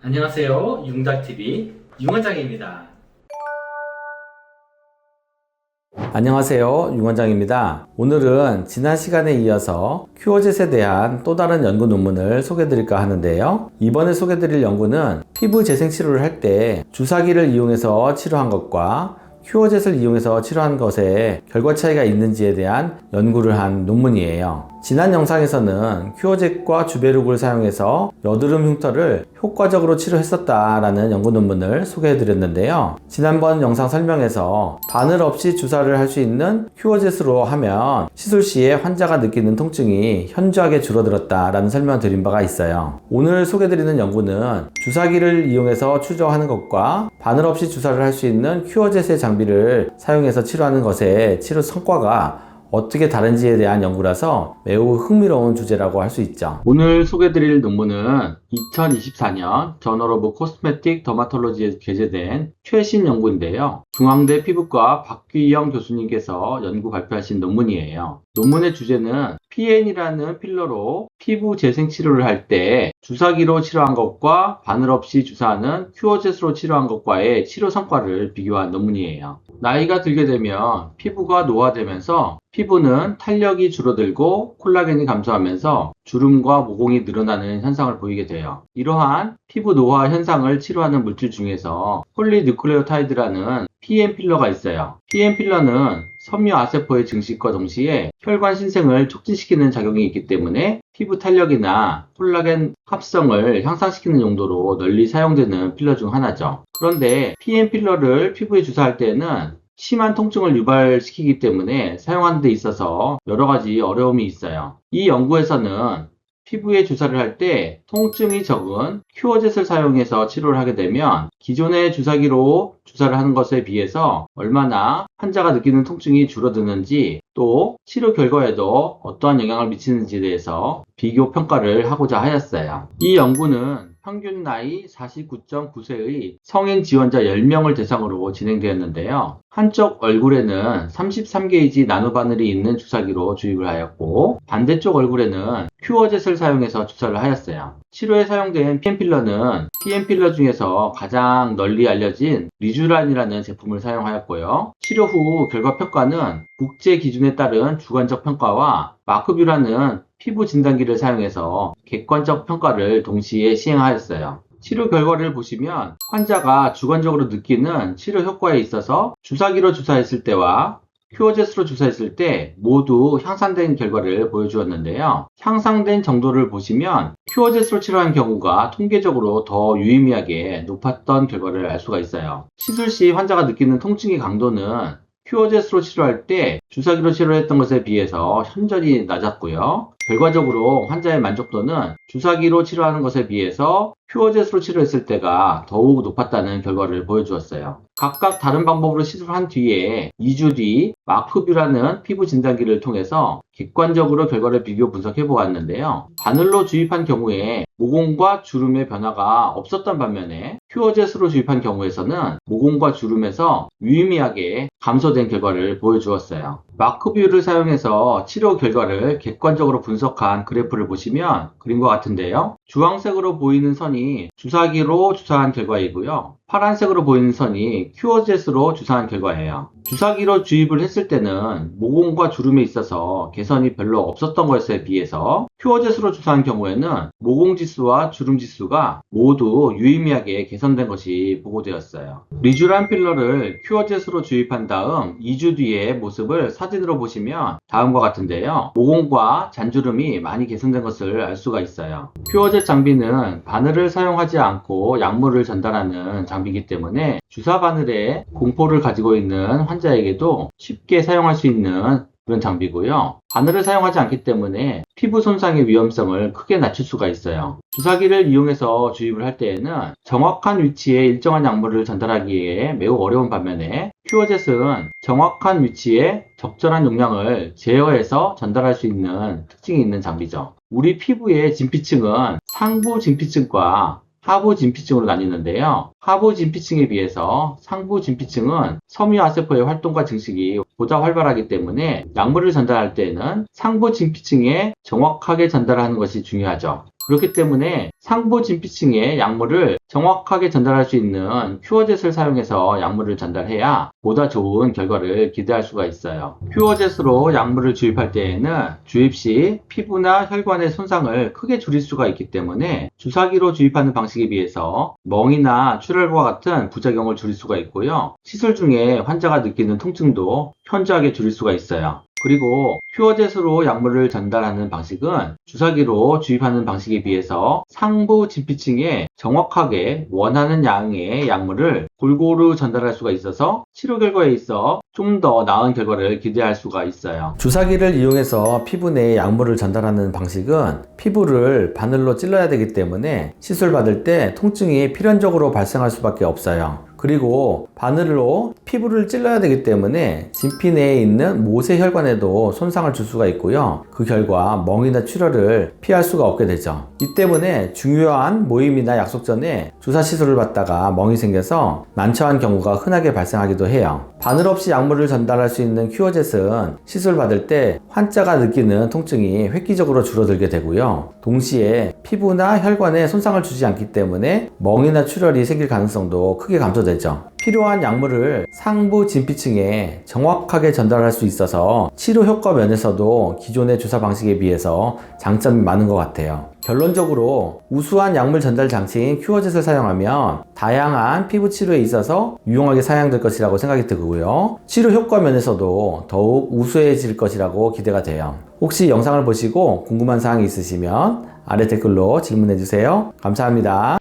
안녕하세요. 융닥TV 융원장입니다. 안녕하세요. 융원장입니다. 오늘은 지난 시간에 이어서 큐어젯에 대한 또 다른 연구 논문을 소개드릴까 하는데요. 이번에 소개드릴 연구는 피부 재생 치료를 할 때 주사기를 이용해서 치료한 것과 큐어젯을 이용해서 치료한 것에 결과 차이가 있는지에 대한 연구를 한 논문이에요. 지난 영상에서는 큐어젯과 주베룩을 사용해서 여드름 흉터를 효과적으로 치료했었다라는 연구 논문을 소개해 드렸는데요. 지난번 영상 설명에서 바늘 없이 주사를 할 수 있는 큐어젯으로 하면 시술 시에 환자가 느끼는 통증이 현저하게 줄어들었다라는 설명을 드린 바가 있어요. 오늘 소개해 드리는 연구는 주사기를 이용해서 추정하는 것과 바늘 없이 주사를 할 수 있는 큐어젯의 장비 를 사용해서 치료하는 것의 치료 성과가 어떻게 다른지에 대한 연구라서 매우 흥미로운 주제라고 할 수 있죠. 오늘 소개드릴 논문은 2024년 저널 오브 코스메틱 더마톨로지에 게재된 최신 연구인데요. 중앙대 피부과 박귀영 교수님께서 연구 발표하신 논문이에요. 논문의 주제는 PN이라는 필러로 피부 재생 치료를 할 때 주사기로 치료한 것과 바늘 없이 주사하는 큐어젯으로 치료한 것과의 치료 성과를 비교한 논문이에요. 나이가 들게 되면 피부가 노화되면서 피부는 탄력이 줄어들고 콜라겐이 감소하면서 주름과 모공이 늘어나는 현상을 보이게 돼요. 이러한 피부 노화 현상을 치료하는 물질 중에서 폴리누클레오타이드라는 PM 필러가 있어요. PM 필러는 섬유 아세포의 증식과 동시에 혈관 신생을 촉진시키는 작용이 있기 때문에 피부 탄력이나 콜라겐 합성을 향상시키는 용도로 널리 사용되는 필러 중 하나죠. 그런데 PM 필러를 피부에 주사할 때는 심한 통증을 유발시키기 때문에 사용하는 데 있어서 여러 가지 어려움이 있어요. 이 연구에서는 피부에 주사를 할 때 통증이 적은 큐어젯을 사용해서 치료를 하게 되면 기존의 주사기로 주사를 하는 것에 비해서 얼마나 환자가 느끼는 통증이 줄어드는지 또 치료 결과에도 어떠한 영향을 미치는지에 대해서 비교 평가를 하고자 하였어요. 이 연구는 평균 나이 49.9세의 성인 지원자 10명을 대상으로 진행되었는데요. 한쪽 얼굴에는 33게이지 나노바늘이 있는 주사기로 주입을 하였고 반대쪽 얼굴에는 큐어젯을 사용해서 주사를 하였어요. 치료에 사용된 PM필러는 PM필러 중에서 가장 널리 알려진 리주란이라는 제품을 사용하였고요. 치료 후 결과 평가는 국제 기준에 따른 주관적 평가와 마크뷰라는 피부 진단기를 사용해서 객관적 평가를 동시에 시행하였어요. 치료 결과를 보시면 환자가 주관적으로 느끼는 치료 효과에 있어서 주사기로 주사했을 때와 큐어젯으로 주사했을 때 모두 향상된 결과를 보여주었는데요. 향상된 정도를 보시면 큐어젯으로 치료한 경우가 통계적으로 더 유의미하게 높았던 결과를 알 수가 있어요. 시술 시 환자가 느끼는 통증의 강도는 큐어젯으로 치료할 때 주사기로 치료했던 것에 비해서 현저히 낮았고요. 결과적으로 환자의 만족도는 주사기로 치료하는 것에 비해서 큐어젯으로 치료했을 때가 더욱 높았다는 결과를 보여주었어요. 각각 다른 방법으로 시술한 뒤에 2주 뒤 마크뷰라는 피부 진단기를 통해서 객관적으로 결과를 비교 분석해 보았는데요. 바늘로 주입한 경우에 모공과 주름의 변화가 없었던 반면에 큐어젯으로 주입한 경우에서는 모공과 주름에서 유의미하게 감소된 결과를 보여주었어요. 마크뷰를 사용해서 치료 결과를 객관적으로 분석한 그래프를 보시면 그림과 같은데요. 주황색으로 보이는 선이 주사기로 주사한 결과이고요. 파란색으로 보이는 선이 큐어젯으로 주사한 결과예요. 주사기로 주입을 했을 때는 모공과 주름에 있어서 개선이 별로 없었던 것에 비해서 큐어젯으로 주사한 경우에는 모공 지수와 주름 지수가 모두 유의미하게 개선된 것이 보고되었어요. 리쥬란 필러를 큐어젯으로 주입한 다음 2주 뒤의 모습을 사진으로 보시면 다음과 같은데요. 모공과 잔주름이 많이 개선된 것을 알 수가 있어요. 큐어젯 장비는 바늘을 사용하지 않고 약물을 전달하는 장비이기 때문에 주사 바늘에 공포를 가지고 있는 환자에게도 쉽게 사용할 수 있는 그런 장비고요. 바늘을 사용하지 않기 때문에 피부 손상의 위험성을 크게 낮출 수가 있어요. 주사기를 이용해서 주입을 할 때에는 정확한 위치에 일정한 약물을 전달하기에 매우 어려운 반면에 큐어젯은 정확한 위치에 적절한 용량을 제어해서 전달할 수 있는 특징이 있는 장비죠. 우리 피부의 진피층은 상부 진피층과 하부 진피층으로 나뉘는데요. 하부 진피층에 비해서 상부 진피층은 섬유 아세포의 활동과 증식이 보다 활발하기 때문에 약물을 전달할 때에는 상부 진피층에 정확하게 전달하는 것이 중요하죠. 그렇기 때문에 상부 진피층에 약물을 정확하게 전달할 수 있는 큐어젯을 사용해서 약물을 전달해야 보다 좋은 결과를 기대할 수가 있어요. 큐어젯으로 약물을 주입할 때에는 주입 시 피부나 혈관의 손상을 크게 줄일 수가 있기 때문에 주사기로 주입하는 방식에 비해서 멍이나 출혈과 같은 부작용을 줄일 수가 있고요. 시술 중에 환자가 느끼는 통증도 현저하게 줄일 수가 있어요. 그리고 퓨어젯으로 약물을 전달하는 방식은 주사기로 주입하는 방식에 비해서 상부 진피층에 정확하게 원하는 양의 약물을 골고루 전달할 수가 있어서 치료 결과에 있어 좀 더 나은 결과를 기대할 수가 있어요. 주사기를 이용해서 피부 내에 약물을 전달하는 방식은 피부를 바늘로 찔러야 되기 때문에 시술 받을 때 통증이 필연적으로 발생할 수밖에 없어요. 그리고 바늘로 피부를 찔러야 되기 때문에 진피 내에 있는 모세 혈관에도 손상을 줄 수가 있고요. 그 결과 멍이나 출혈을 피할 수가 없게 되죠. 이 때문에 중요한 모임이나 약속 전에 주사 시술을 받다가 멍이 생겨서 난처한 경우가 흔하게 발생하기도 해요. 바늘 없이 약물을 전달할 수 있는 큐어젯은 시술 받을 때 환자가 느끼는 통증이 획기적으로 줄어들게 되고요. 동시에 피부나 혈관에 손상을 주지 않기 때문에 멍이나 출혈이 생길 가능성도 크게 감소되죠. 필요한 약물을 상부 진피층에 정확하게 전달할 수 있어서 치료 효과 면에서도 기존의 주사 방식에 비해서 장점이 많은 것 같아요. 결론적으로 우수한 약물 전달 장치인 큐어젯을 사용하면 다양한 피부 치료에 있어서 유용하게 사용될 것이라고 생각이 들고요. 치료 효과 면에서도 더욱 우수해질 것이라고 기대가 돼요. 혹시 영상을 보시고 궁금한 사항이 있으시면 아래 댓글로 질문해 주세요. 감사합니다.